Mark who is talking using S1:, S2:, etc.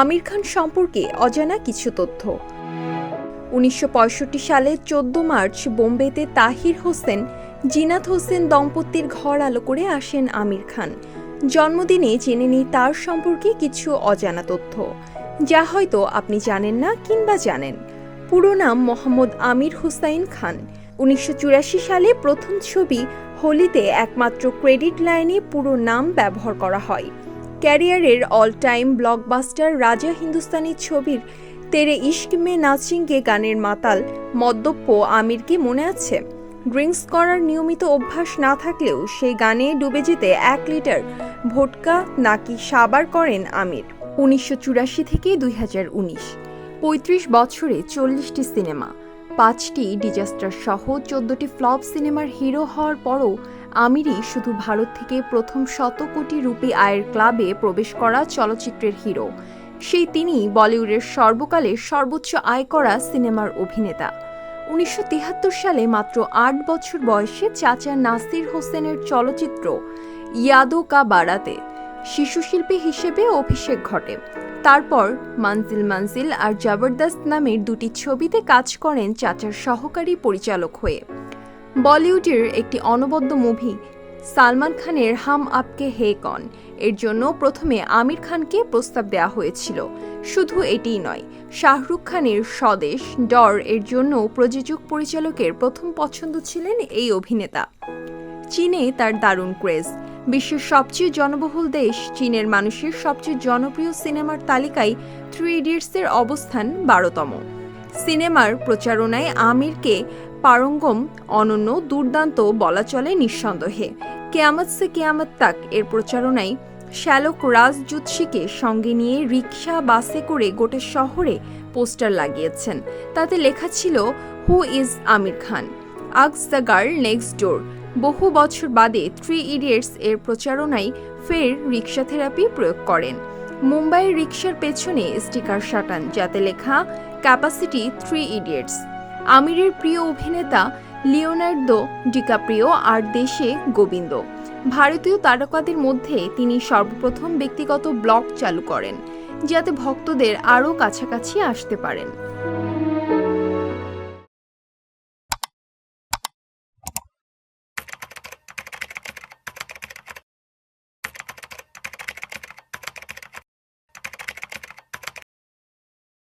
S1: আমির খান সম্পর্কে অজানা কিছু তথ্য। উনিশশো সালে চোদ্দ মার্চ বোম্বেতে তাহির হোসেন, জিনাত হোসেন দম্পতির ঘর আলো করে আসেন আমির খান। জন্মদিনে জেনে নিই তার সম্পর্কে কিছু অজানা তথ্য। যা হয়তো আপনি জানেন না কিংবা জানেন। পুরো নাম মোহাম্মদ আমির হুসাইন খান। উনিশশো চুরাশি সালে প্রথম ছবি হোলিতে একমাত্র ক্রেডিট লাইনে পুরো নাম ব্যবহার করা হয়। ক্যারিয়ারের অল টাইম ব্লকবাস্টার রাজা হিন্দুস্তানি ছবির তেরে ইশক মে নাচিংকে গানের মাতাল মদ্যপ্য আমিরকে মনে আছে? ড্রিঙ্কস করার নিয়মিত অভ্যাস না থাকলেও সেই গানে ডুবে যেতে এক লিটার ভোটকা নাকি সাবার করেন আমির? উনিশশো চুরাশি থেকে দুই হাজার উনিশ। পঁয়ত্রিশ বছরে চল্লিশটি সিনেমা, পাঁচটি ডিজাস্টার সহ চোদ্দটি ফ্লপ সিনেমার হিরো হওয়ার পরও আমিরই শুধু ভারত থেকে প্রথম শত কোটি রুপি আয়ের ক্লাবে প্রবেশ করা চলচ্চিত্রের হিরো। সেই তিনি বলিউডের সর্বকালের সর্বোচ্চ আয় করা সিনেমার অভিনেতা। উনিশশো সালে মাত্র আট বছর বয়সে চাচা নাসির হোসেনের চলচ্চিত্র ইয়াদো কা বাড়াতে শিশুশিল্পী হিসেবে অভিষেক ঘটে। তারপর মানজিল মানজিল আর জবরদস্ত নামের দুটি ছবিতে কাজ করেন চাচার সহকারী পরিচালক হয়ে। বলিউডের একটি অনবদ্য মুভি, সালমান খানের হাম আপকে হে কন। এর জন্য প্রথমে আমির খানকে প্রস্তাব দেওয়া হয়েছিল। শুধু এটিই নয়, শাহরুখ খানের স্বদেশ ডর এর জন্য প্রযোজক পরিচালকের প্রথম পছন্দ ছিলেন এই অভিনেতা। চীনে তার দারুণ ক্রেজ। বিশ্বের সবচেয়ে জনবহুল দেশ, চীনের মানুষের সবচেয়ে জনপ্রিয় সিনেমার তালিকায় থ্রি ইডিয়টসের অবস্থান বারোতম। সিনেমার প্রচারণায় আমিরকে পারঙ্গম অনন্য দুর্দান্ত বলা চলে নিঃসন্দেহে। কেয়ামত সে কেয়ামত তাক এর প্রচারণায় শ্যালক রাজ জুৎসিকে সঙ্গে নিয়ে রিক্সা বাসে করে গোটা শহরে পোস্টার লাগিয়েছেন। তাতে লেখা ছিল, হু ইজ আমির খান। আগস দ্য গার্ল নেক্সট ডোর। বহু বছর বাদে থ্রি ইডিয়টস এর প্রচারণায় ফের রিক্সা থেরাপি প্রয়োগ করেন। মুম্বাইয়ের রিক্সার পেছনে স্টিকার সাটান যাতে লেখা, ক্যাপাসিটি থ্রি ইডিয়টস। আমিরের প্রিয় অভিনেতা লিওনার্দো ডিকাপ্রিও আর দেশে গোবিন্দ। ভারতীয় তারকাদের মধ্যে তিনি সর্বপ্রথম ব্যক্তিগত ব্লগ চালু করেন, যাতে ভক্তদের আরও কাছাকাছি আসতে পারেন।